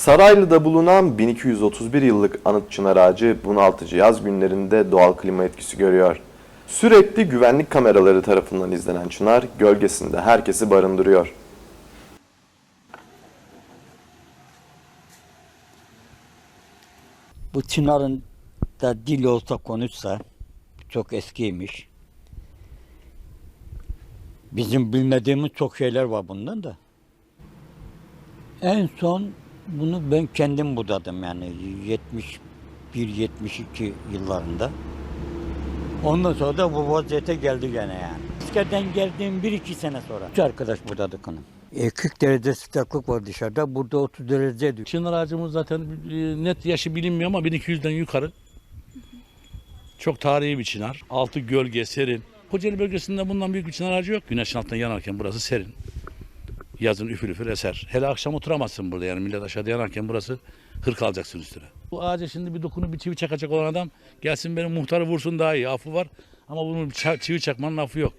Saraylı'da bulunan 1231 yıllık anıt çınar ağacı bunaltıcı yaz günlerinde doğal klima etkisi görüyor. Sürekli güvenlik kameraları tarafından izlenen çınar gölgesinde herkesi barındırıyor. Bu Çınar'ın da dil olsa konuşsa çok eskiymiş. Bizim bilmediğimiz çok şeyler var bundan da. En son bunu ben kendim budadım yani 71-72 yıllarında. Ondan sonra da bu vaziyete geldi gene yani. Askerden geldiğim bir iki sene sonra. Üç arkadaş budadık onu. E, 40 derece sıcaklık var dışarıda. Burada 30 derece. Çınar ağacımız zaten e, net yaşı bilinmiyor ama 1200'den yukarı. Çok tarihi bir çınar. Altı gölge, serin. Kocaeli bölgesinde bundan büyük bir çınar ağacı yok. Güneşin altında yanarken burası serin. Yazın üfür üfür eser. Hele akşam oturamazsın burada yani millet aşağıda yanarken burası hırk alacaksın üstüne. Bu ağaca şimdi bir dokunup bir çivi çakacak olan adam gelsin benim muhtarı vursun daha iyi. Affı var ama bunun çivi çakmanın affı yok.